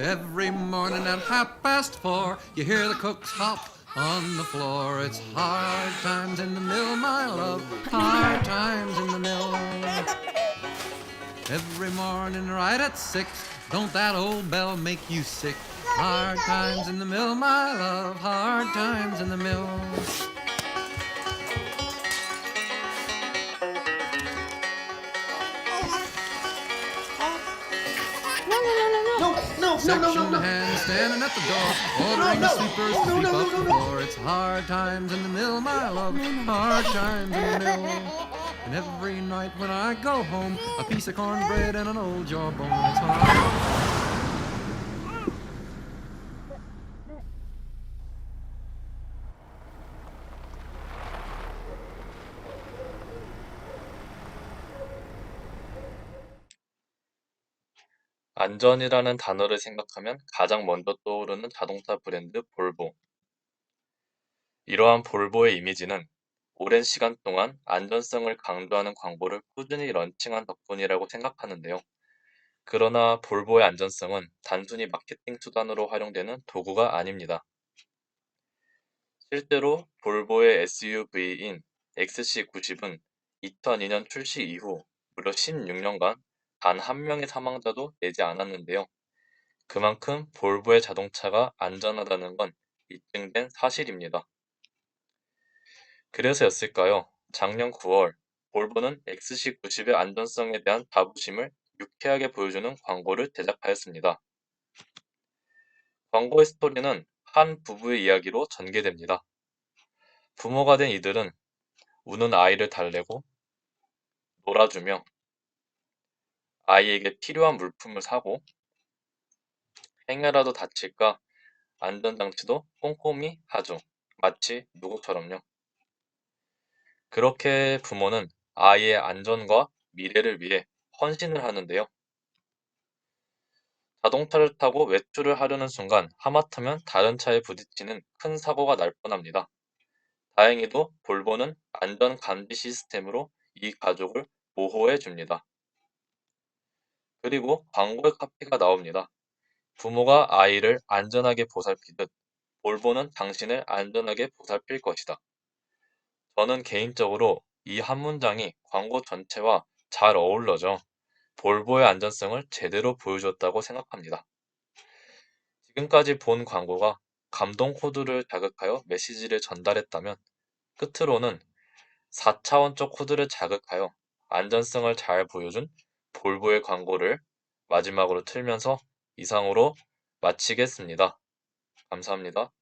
Every morning at half past four, you hear the cooks hop on the floor. It's hard times in the mill, my love, hard times in the mill. Every morning right at six, don't that old bell make you sick? Hard times in the mill, my love, hard times in the mill. No, no, no, Section no. hand standing at the door, ordering the sweepers to sweep up the floor. It's hard times in the mill, my love, hard times in the mill. And every night when I go home, a piece of cornbread and an old jawbone. It's hard. 안전이라는 단어를 생각하면 가장 먼저 떠오르는 자동차 브랜드 볼보. 이러한 볼보의 이미지는 오랜 시간 동안 안전성을 강조하는 광고를 꾸준히 런칭한 덕분이라고 생각하는데요. 그러나 볼보의 안전성은 단순히 마케팅 수단으로 활용되는 도구가 아닙니다. 실제로 볼보의 SUV인 XC90은 2002년 출시 이후 무려 16년간 단 한 명의 사망자도 내지 않았는데요. 그만큼 볼보의 자동차가 안전하다는 건 입증된 사실입니다. 그래서였을까요? 작년 9월 볼보는 XC90의 안전성에 대한 자부심을 유쾌하게 보여주는 광고를 제작하였습니다. 광고의 스토리는 한 부부의 이야기로 전개됩니다. 부모가 된 이들은 우는 아이를 달래고 놀아주며 아이에게 필요한 물품을 사고 행여라도 다칠까 안전장치도 꼼꼼히 하죠. 마치 누구처럼요. 그렇게 부모는 아이의 안전과 미래를 위해 헌신을 하는데요. 자동차를 타고 외출을 하려는 순간 하마터면 다른 차에 부딪히는 큰 사고가 날 뻔합니다. 다행히도 볼보는 안전 감지 시스템으로 이 가족을 보호해 줍니다. 그리고 광고의 카피가 나옵니다. 부모가 아이를 안전하게 보살피듯 볼보는 당신을 안전하게 보살필 것이다. 저는 개인적으로 이 한 문장이 광고 전체와 잘 어울러져 볼보의 안전성을 제대로 보여줬다고 생각합니다. 지금까지 본 광고가 감동 코드를 자극하여 메시지를 전달했다면 끝으로는 4차원적 코드를 자극하여 안전성을 잘 보여준 볼보의 광고를 마지막으로 틀면서 이상으로 마치겠습니다. 감사합니다.